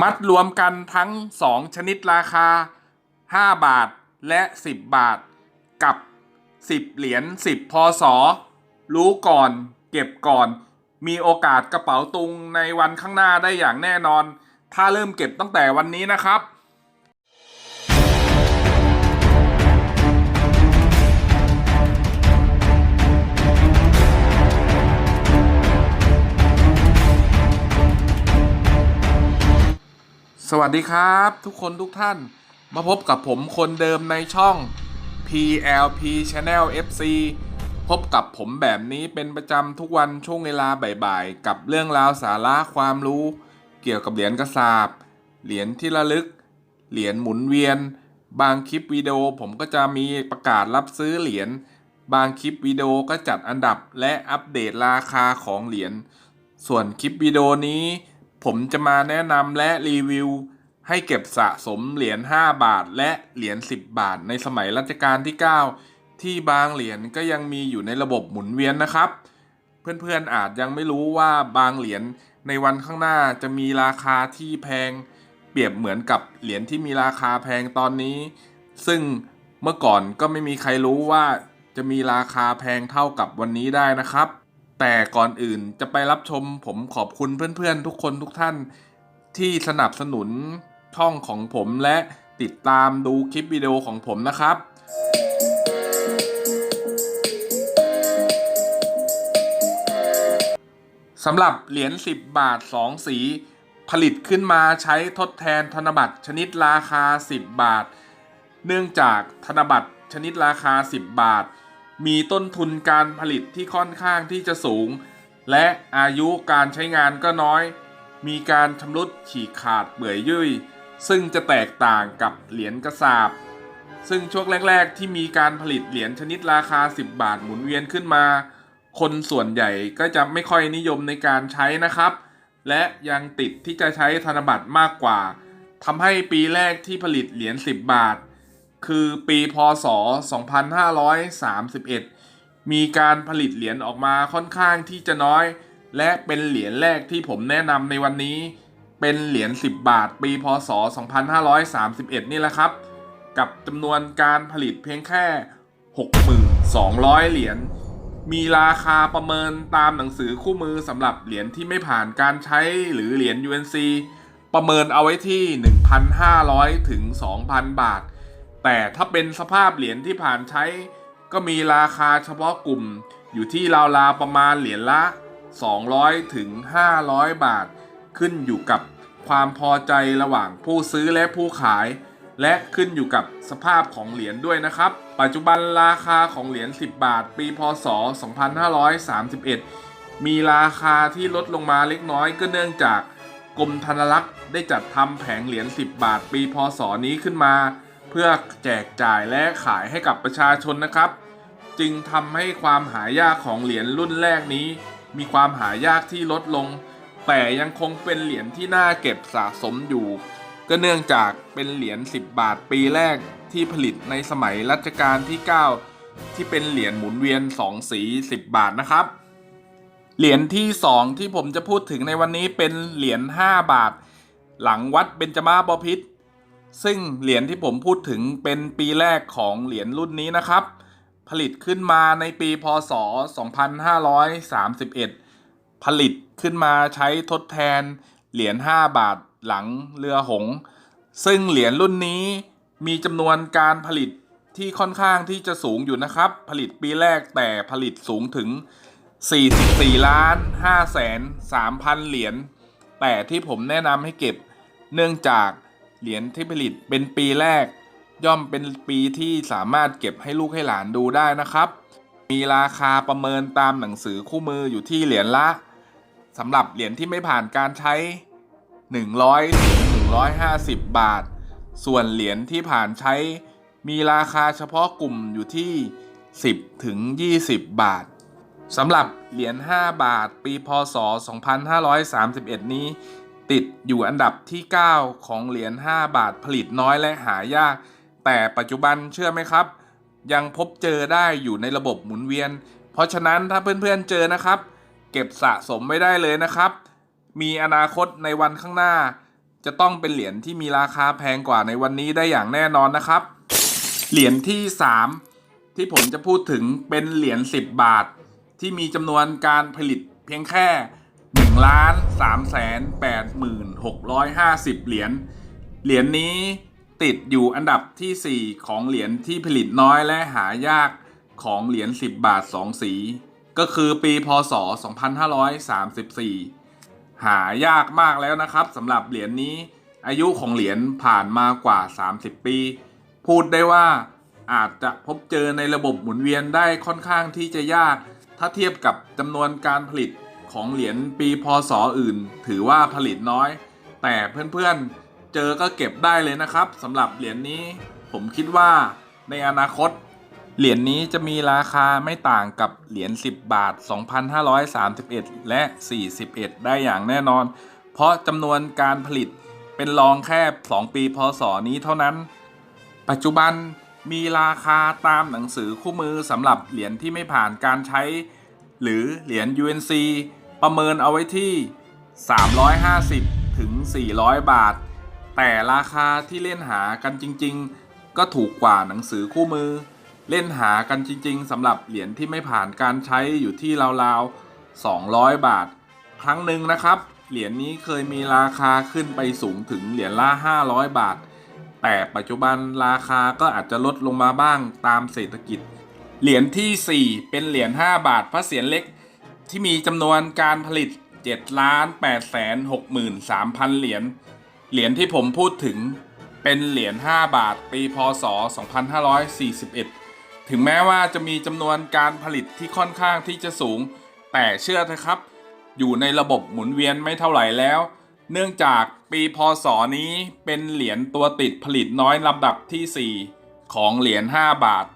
มัดรวมกันทั้ง 2 ชนิดราคา 5 บาทและ 10 บาท กับ 10 เหรียญ10 พศ รู้ก่อนเก็บก่อน มีโอกาสกระเป๋าตุงในวันข้างหน้าได้อย่างแน่นอน ถ้าเริ่มเก็บตั้งแต่วันนี้นะครับ สวัสดีครับทุกคนทุกท่านมาพบกับผมคนเดิมในช่อง PLP Channel FC พบกับผมแบบนี้เป็นประจำทุกวันช่วงเวลาบ่ายๆ กับเรื่องราวสาระความรู้ เกี่ยวกับเหรียญกระสาบ เหรียญที่ระลึก เหรียญหมุนเวียน บางคลิปวิดีโอผมก็จะมีประกาศรับซื้อเหรียญบางคลิปวิดีโอก็จัดอันดับและอัปเดตราคาของเหรียญส่วนคลิปวิดีโอนี้ ผมจะมาแนะนำและรีวิว ให้เก็บสะสมเหรียญ 5 บาท และเหรียญ 10 บาท ในสมัยรัชกาลที่ 9 ที่บางเหรียญก็ยังมีอยู่ในระบบหมุนเวียนนะครับ เพื่อนๆอาจยังไม่รู้ว่าบางเหรียญในวันข้างหน้าจะมีราคาที่แพง เปรียบเหมือนกับเหรียญที่มีราคาแพงตอนนี้ ซึ่งเมื่อก่อนก็ไม่มีใครรู้ว่าจะมีราคาแพงเท่ากับวันนี้ได้นะครับ แต่ก่อนอื่นจะไปรับชมผมขอบคุณเพื่อนๆ ทุกคนทุกท่านที่สนับสนุนช่องของผมและติดตามดูคลิปวิดีโอของผมนะครับ สำหรับเหรียญ 10 บาท 2 สี ผลิตขึ้นมาใช้ทดแทนธนบัตรชนิดราคา 10 บาท เนื่องจากธนบัตรชนิดราคา 10 บาท มีต้นทุนการผลิตที่ค่อนข้างที่จะสูง และอายุการใช้งานก็น้อย มีการชำรุดฉีกขาดเบื่อยยุ่ย ซึ่งจะแตกต่างกับเหรียญกระสาบ ซึ่งช่วงแรก ๆ ที่มีการผลิตเหรียญชนิดราคา 10 บาทหมุนเวียนขึ้นมา คนส่วนใหญ่ก็จะไม่ค่อยนิยมในการใช้นะครับ และยังติดที่จะใช้ธนบัตรมากกว่าทำให้ปีแรกที่ผลิตเหรียญ10 บาท คือปีพศ 2531 มีการผลิตเหรียญออกมาค่อนข้างที่จะน้อย และเป็นเหรียญแรกที่ผมแนะนำในวันนี้ เป็นเหรียญ 10 บาท ปีพศ 2531 นี่แหละครับ กับจำนวนการผลิตเพียงแค่ 6,200 เหรียญ มีราคาประเมินตามหนังสือคู่มือสำหรับเหรียญที่ไม่ผ่านการใช้หรือเหรียญ UNC ประเมินเอาไว้ที่ 1,500 ถึง 2,000 บาท แต่ถ้าเป็นสภาพเหรียญที่ผ่านใช้ ก็มีราคาเฉพาะกลุ่มอยู่ที่ราวๆประมาณเหรียญละ 200 ถึง 500 บาท ขึ้นอยู่กับความพอใจระหว่างผู้ซื้อและผู้ขาย และขึ้นอยู่กับสภาพของเหรียญด้วยนะครับ ปัจจุบันราคาของเหรียญ 10 บาท ปีพศ 2531 มีราคาที่ลดลงมาเล็กน้อยก็เนื่องจากกรมธนรักษณ์ได้จัดทำแผงเหรียญ 10 บาท ปีพศนี้ขึ้นมา พื่อแจกจ่ายและขายให้กับประชาชนนะครับ จึงทำให้ความหายากของเหรียญรุ่นแรกนี้ มีความหายากที่ลดลง แต่ยังคงเป็นเหรียญที่น่าเก็บสะสมอยู่ ก็เนื่องจากเป็นเหรียญ 10 บาทปีแรกที่ผลิตในสมัยรัชกาลที่ 9 ที่เป็นเหรียญหมุนเวียน 2 สี 10 บาทนะครับ เหรียญที่ 2 ที่ผมจะพูดถึงในวันนี้เป็นเหรียญ5บาท หลังวัดเบญจมาบพิตร ซึ่งเหรียญที่ผมพูดถึงเป็นปีแรกของเหรียญรุ่นนี้นะครับ ผลิตขึ้นมาในปีพศ 2531 ผลิตขึ้นมาใช้ทดแทนเหรียญ 5 บาทหลังเรือหงส์ซึ่งเหรียญรุ่นนี้มีจำนวนการผลิตที่ค่อนข้างที่จะสูงอยู่นะครับ ผลิตปีแรกแต่ผลิตสูงถึง 44 ล้าน5แสน3พันเหรียญแต่ที่ผมแนะนำให้เก็บเนื่องจาก เหรียญที่ผลิตเป็นปีแรก ย่อมเป็นปีที่สามารถเก็บให้ลูกให้หลานดูได้นะครับ มีราคาประเมินตามหนังสือคู่มืออยู่ที่เหรียญละสำหรับเหรียญที่ไม่ผ่านการใช้ 100ถึง150 บาท ส่วนเหรียญที่ผ่านใช้ มีราคาเฉพาะกลุ่มอยู่ที่ 10 ถึง 20 บาทสำหรับเหรียญ 5 บาท ปี พศ 2531 นี้ ติดอยู่อันดับที่ 9 ของเหรียญ5บาทผลิตน้อยและหายาก แต่ปัจจุบันเชื่อไหมครับ ยังพบเจอได้อยู่ในระบบหมุนเวียน เพราะฉะนั้นถ้าเพื่อนๆเจอนะครับ เก็บสะสมไม่ได้เลยนะครับ มีอนาคตในวันข้างหน้า จะต้องเป็นเหรียญที่มีราคาแพงกว่าในวันนี้ได้อย่างแน่นอนนะครับ เหรียญที่ 3 ที่ผมจะพูดถึงเป็นเหรียญ10 บาท ที่มีจำนวนการผลิตเพียงแค่ 1ล้าน3แสน8หมื่น650 เหรียญ เหรียญนี้ติดอยู่อันดับทีสี่ 4 ของเหรียญที่ผลิตน้อยและหายากของเหรียญ 10 บาท 2 สี ก็คือปีพศ 2534 หายากมากแล้วนะครับสำหรับเหรียญนี้อายุของเหรียญผ่านมากว่า 30 ปี พูดได้ว่าอาจจะพบเจอในระบบหมุนเวียนได้ค่อนข้างที่จะยาก ถ้าเทียบกับจำนวนการผลิต ของเหรียญปีพศอื่น ถือว่าผลิตน้อย แต่เพื่อนๆเจอก็เก็บได้เลยนะครับสำหรับเหรียญนี้ ผมคิดว่าในอนาคต เหรียญนี้จะมีราคาไม่ต่างกับเหรียญ10 บาท 2,531 และ 41 ได้อย่างแน่นอน เพราะจำนวนการผลิตเป็นรองแค่ 2 ปีพศนี้เท่านั้น ปัจจุบันมีราคาตามหนังสือคู่มือสำหรับเหรียญที่ไม่ผ่านการใช้ หรือเหรียญ UNC ประเมินเอาไว้ที่ 350 ถึง 400 บาท แต่ราคาที่เล่นหากันจริง ๆ ก็ถูกกว่าหนังสือคู่มือ เล่นหากันจริง ๆสำหรับเหรียญที่ไม่ผ่านการใช้อยู่ที่ราวๆ 200 บาท ครั้งหนึ่งนะครับ เหรียญนี้เคยมีราคาขึ้นไปสูงถึงเหรียญละ 500 บาท แต่ปัจจุบันราคาก็อาจจะลดลงมาบ้างตามเศรษฐกิจ เหรียญทีสี่ 4 เป็นเหรียญ5บาทพระเศียรเล็กที่มีจำนวนการผลิต7ล้าน8แสน6 3 0 0 0เหรียญเหรียญที่ผมพูดถึงเป็นเหรียญ5บาทปีพศ 2541 ถึงแม้ว่าจะมีจำนวนการผลิตที่ค่อนข้างที่จะสูง แต่เชื่อเถอะครับ อยู่ในระบบหมุนเวียนไม่เท่าไหร่แล้ว เนื่องจากปีพศนี้เป็นเหรียญตัวติดผลิตน้อยลำดับทีสี่4 ของเหรียญ5บาท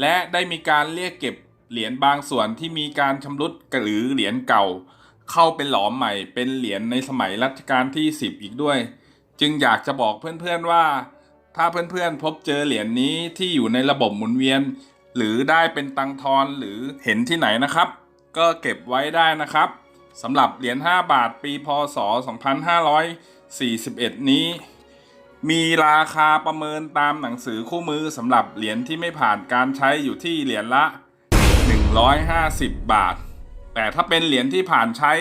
และได้มีการเรียกเก็บเหรียญบางส่วนที่มีการชำรุดหรือเหรียญเก่า เข้าเป็นหลอมใหม่ เป็นเหรียญในสมัยรัชกาลที่ 10 อีกด้วย จึงอยากจะบอกเพื่อนๆว่า ถ้าเพื่อนๆพบเจอเหรียญนี้ที่อยู่ในระบบหมุนเวียน หรือได้เป็นตังทอนหรือเห็นที่ไหนนะครับ ก็เก็บไว้ได้นะครับสำหรับเหรียญ5บาทปีพศ 2541 นี้ มีราคาประเมินตามหนังสือคู่มือสำหรับเหรียญที่ไม่ผ่านการใช้อยู่ที่เหรียญละ 150 บาท แต่ถ้าเป็นเหรียญที่ผ่านใช้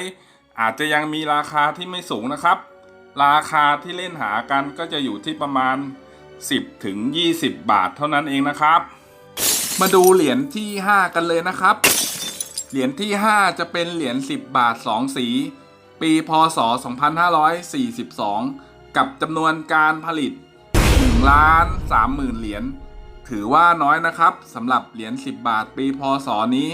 อาจจะยังมีราคาที่ไม่สูงนะครับ ราคาที่เล่นหากันก็จะอยู่ที่ประมาณ 10ถึง20 บาทเท่านั้นเองนะครับ มาดูเหรียญที่ 5 กันเลยนะครับ เหรียญที่ 5 จะเป็นเหรียญ10 บาท 2 สี ปีพศ 2542 กับจำนวนการผลิต1ล้าน30,000 เหรียญถือว่าน้อยนะครับสำหรับเหรียญ10 บาทปีพศนี้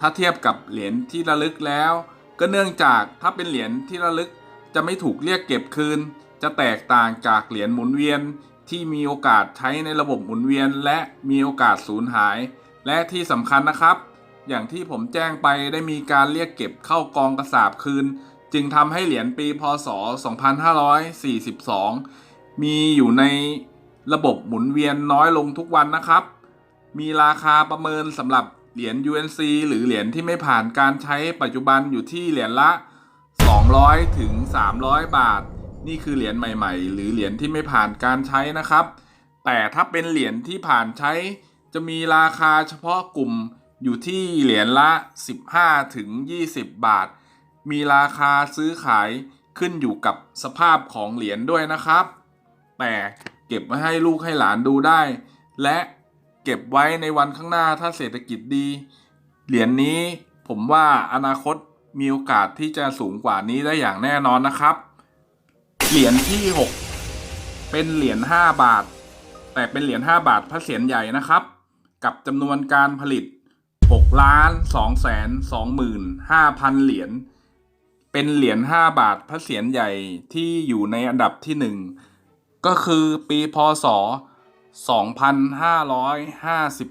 ถ้าเทียบกับเหรียญที่ระลึกแล้ว ก็เนื่องจากถ้าเป็นเหรียญที่ระลึกจะไม่ถูกเรียกเก็บคืน จะแตกต่างจากเหรียญหมุนเวียนที่มีโอกาสใช้ในระบบหมุนเวียน และมีโอกาสสูญหาย และที่สำคัญนะครับ อย่างที่ผมแจ้งไปได้มีการเรียกเก็บเข้ากองกระสาบคืน จึงทำให้เหรียญปีพศ 2542 มีอยู่ในระบบหมุนเวียนน้อยลงทุกวันนะครับ มีราคาประเมินสำหรับเหรียญ UNC หรือเหรียญที่ไม่ผ่านการใช้ปัจจุบันอยู่ที่เหรียญละ 200 ถึง 300 บาท นี่คือเหรียญใหม่ ๆ หรือเหรียญที่ไม่ผ่านการใช้นะครับ แต่ถ้าเป็นเหรียญที่ผ่านใช้ จะมีราคาเฉพาะกลุ่มอยู่ที่เหรียญละ 15 ถึง 20 บาท มีราคาซื้อขายขึ้นอยู่กับสภาพของเหรียญด้วยนะครับ แต่เก็บไว้ให้ลูกให้หลานดูได้ และเก็บไว้ในวันข้างหน้าถ้าเศรษฐกิจดี เหรียญนี้ผมว่าอนาคตมีโอกาสที่จะสูงกว่านี้ได้อย่างแน่นอนนะครับ เหรียญที่ 6 เป็นเหรียญ5บาท แต่เป็นเหรียญ5บาทพระเศียรใหญ่นะครับ กับจำนวนการผลิต6ล้าน2แสน2หมื่น5พันเหรียญ เป็นเหรียญ5บาทพระเศียรใหญ่ที่อยู่ในอันดับที่ 1 ก็คือปีพศ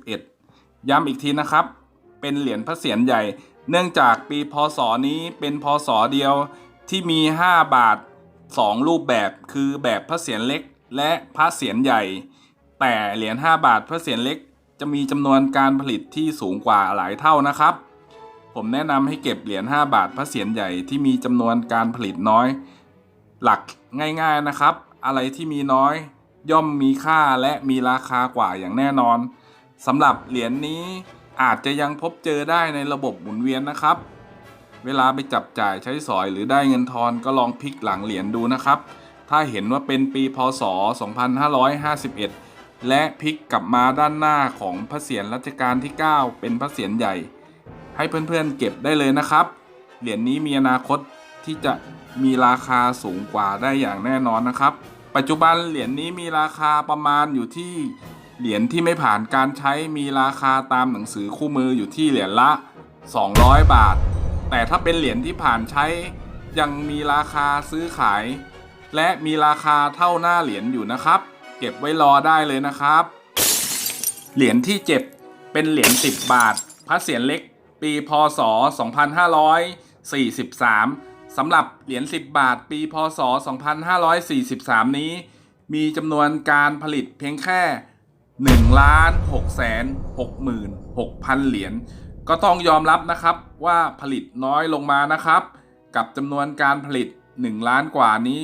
2551 ย้ำอีกทีนะครับ เป็นเหรียญพระเศียรใหญ่ เนื่องจากปีพศนี้เป็นพศเดียวที่มี 5 บาท 2 รูปแบบคือแบบพระเศียรเล็กและพระเศียรใหญ่ แต่เหรียญ5บาทพระเศียรเล็กจะมีจำนวนการผลิตที่สูงกว่าหลายเท่านะครับ ผมแนะนำให้เก็บเหรียญ5บาทพระเศียรใหญ่ที่มีจำนวนการผลิตน้อย หลักง่ายๆนะครับ อะไรที่มีน้อย ย่อมมีค่าและมีราคากว่าอย่างแน่นอนสำหรับเหรียญนี้อาจจะยังพบเจอได้ในระบบหมุนเวียนนะครับ เวลาไปจับจ่ายใช้สอยหรือได้เงินทอนก็ลองพลิกหลังเหรียญดูนะครับ ถ้าเห็นว่าเป็นปีพศ 2551 และพลิกกลับมาด้านหน้าของพระเศียรรัชกาลที่ 9 เป็นพระเศียรใหญ่ ให้เพื่อนๆเก็บได้เลยนะครับ เหรียญนี้มีอนาคตที่จะมีราคาสูงกว่าได้อย่างแน่นอนนะครับ ปัจจุบันเหรียญนี้มีราคาประมาณอยู่ที่เหรียญที่ไม่ผ่านการใช้มีราคาตามหนังสือคู่มืออยู่ที่เหรียญละ 200 บาท แต่ถ้าเป็นเหรียญที่ผ่านใช้ยังมีราคาซื้อขาย และมีราคาเท่าหน้าเหรียญอยู่นะครับ เก็บไว้รอได้เลยนะครับ เหรียญที่เจ็บเป็นเหรียญ10 บาท พระเศียรเล็ก ปีพศ 2543สำหรับเหรียญ 10 บาท ปีพศ 2543 นี้ มีจำนวนการผลิตเพียงแค่1ล้าน6แสน66,000เหรียญก็ต้องยอมรับนะครับว่าผลิตน้อยลงมานะครับ กับจำนวนการผลิต 1 ล้านกว่านี้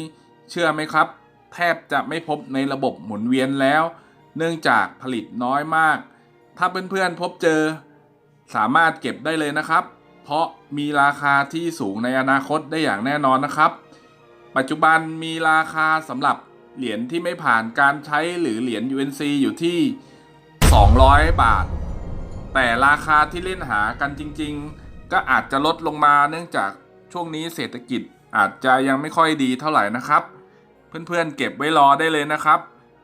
เชื่อไหมครับ แทบจะไม่พบในระบบหมุนเวียนแล้ว เนื่องจากผลิตน้อยมาก ถ้าเพื่อนๆพบเจอ สามารถเก็บได้เลยนะครับ เพราะมีราคาที่สูงในอนาคตได้อย่างแน่นอนนะครับ ปัจจุบันมีราคาสำหรับเหรียญที่ไม่ผ่านการใช้หรือเหรียญ UNC อยู่ที่ 200 บาท แต่ราคาที่เล่นหากันจริง ๆ ก็อาจจะลดลงมาเนื่องจากช่วงนี้เศรษฐกิจอาจจะยังไม่ค่อยดีเท่าไหร่นะครับ เพื่อนๆเก็บไว้รอได้เลยนะครับ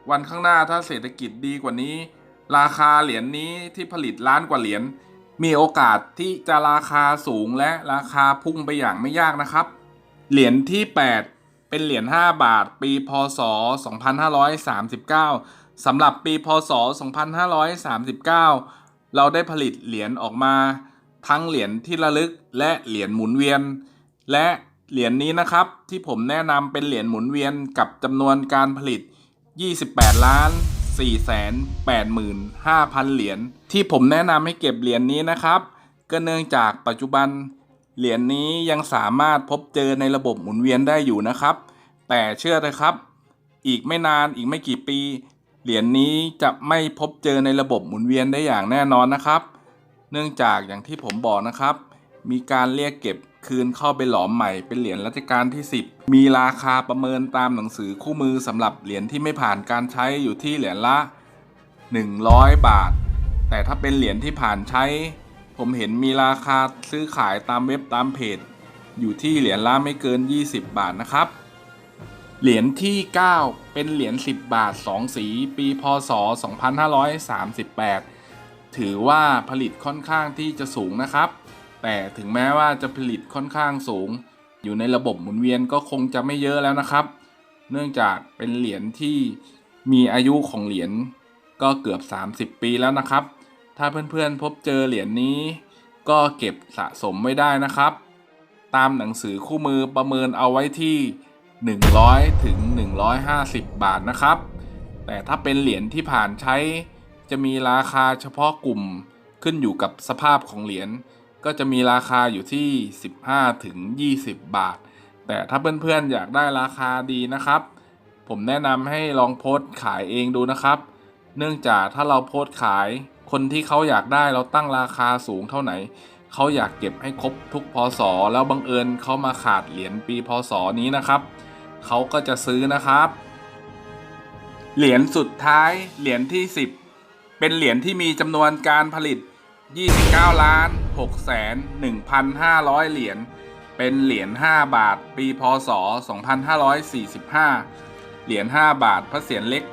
วันข้างหน้าถ้าเศรษฐกิจดีกว่านี้ ราคาเหรียญนี้ที่ผลิตล้านกว่าเหรียญ มีโอกาสที่จะราคาสูงและราคาพุ่งไปอย่างไม่ยากนะครับ เหรียญที่ 8 เป็นเหรียญ5บาท ปีพศ 2539สำหรับปีพศ 2539 เราได้ผลิตเหรียญออกมา ทั้งเหรียญที่ระลึกและเหรียญหมุนเวียน และเหรียญนี้นะครับที่ผมแนะนำเป็นเหรียญหมุนเวียนกับจำนวนการผลิต 28 ล้าน 4แสน85,000 เหรียญที่ผมแนะนำให้เก็บเหรียญนี้นะครับ ก็เนื่องจากปัจจุบันเหรียญนี้ยังสามารถพบเจอในระบบหมุนเวียนได้อยู่นะครับ แต่เชื่อเลยครับ อีกไม่นานอีกไม่กี่ปี เหรียญนี้จะไม่พบเจอในระบบหมุนเวียนได้อย่างแน่นอนนะครับ เนื่องจากอย่างที่ผมบอกนะครับ มีการเรียกเก็บ คืนเข้าไปหลอมใหม่เป็นเหรียญรัชกาลที่ 10 มีราคาประเมินตามหนังสือคู่มือสำหรับเหรียญที่ไม่ผ่านการใช้อยู่ที่เหรียญละ 100 บาท แต่ถ้าเป็นเหรียญที่ผ่านใช้ ผมเห็นมีราคาซื้อขายตามเว็บตามเพจ อยู่ที่เหรียญละไม่เกิน 20 บาทนะครับเหรียญที่ 9 เป็นเหรียญ 10 บาท 2 สี ปี พศ 2538 ถือว่าผลิตค่อนข้างที่จะสูงนะครับ แต่ถึงแม้ว่าจะผลิตค่อนข้างสูง อยู่ในระบบหมุนเวียนก็คงจะไม่เยอะแล้วนะครับ เนื่องจากเป็นเหรียญที่มีอายุของเหรียญก็เกือบ 30 ปีแล้วนะครับ ถ้าเพื่อนๆพบเจอเหรียญนี้ ก็เก็บสะสมไว้ได้นะครับ ตามหนังสือคู่มือประเมินเอาไว้ที่ 100 ถึง 150 บาทนะครับ แต่ถ้าเป็นเหรียญที่ผ่านใช้ จะมีราคาเฉพาะกลุ่มขึ้นอยู่กับสภาพของเหรียญ ก็จะมีราคาอยู่ที่ 15ถึง20 บาท แต่ถ้าเพื่อนๆอยากได้ราคาดีนะครับ ผมแนะนำให้ลองโพสต์ขายเองดูนะครับ เนื่องจากถ้าเราโพสต์ขาย คนที่เขาอยากได้เราตั้งราคาสูงเท่าไหนเขาอยากเก็บให้ครบทุกพศแล้วบังเอิญเขามาขาดเหรียญปีพศนี้นะครับเขาก็จะซื้อนะครับ เหรียญสุดท้ายเหรียญที่ 10 เป็นเหรียญที่มีจำนวนการผลิต 29 ล้าน 6แสน1,500 เหรียญ เป็นเหรียญ 5 บาท ปี พศ 2545 เหรียญ 5 บาท พระเศียรเล็ก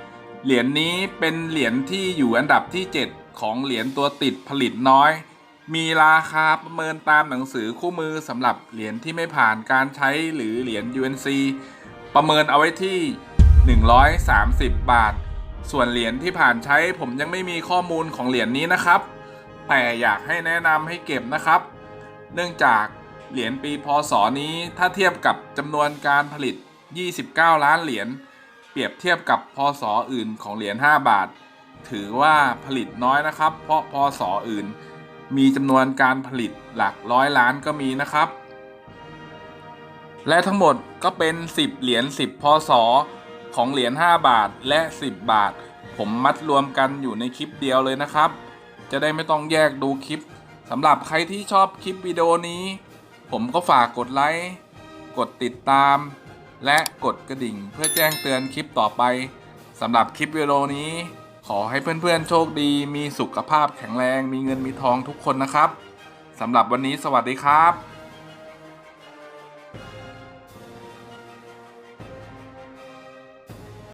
เหรียญนี้เป็นเหรียญที่อยู่อันดับที่ 7 ของเหรียญตัวติดผลิตน้อย มีราคาประเมินตามหนังสือคู่มือสำหรับเหรียญที่ไม่ผ่านการใช้หรือเหรียญ UNC ประเมินเอาไว้ที่ 130 บาท ส่วนเหรียญที่ผ่านใช้ผมยังไม่มีข้อมูลของเหรียญนี้นะครับ แต่อยากให้แนะนำให้เก็บนะครับ เนื่องจากเหรียญปีพศนี้ถ้าเทียบกับจำนวนการผลิต 29 ล้านเหรียญเปรียบเทียบกับพศอื่นของเหรียญ5บาท ถือว่าผลิตน้อยนะครับ เพราะพศอื่น มีจำนวนการผลิตหลักร้อยล้านก็มีนะครับ และทั้งหมดก็เป็น 10 เหรียญ10พศของเหรียญ5บาทและ 10 บาท ผมมัดรวมกันอยู่ในคลิปเดียวเลยนะครับ จะได้ไม่ต้องแยกดูคลิปสำหรับใครที่ชอบคลิปวิดีโอนี้ ผมก็ฝากกดไลค์กดติดตาม และกดกระดิ่งเพื่อแจ้งเตือนคลิปต่อไปสำหรับคลิปวิดีโอนี้ ขอให้เพื่อนๆโชคดี มีสุขภาพแข็งแรง มีเงินมีทองทุกคนนะครับสำหรับวันนี้สวัสดีครับ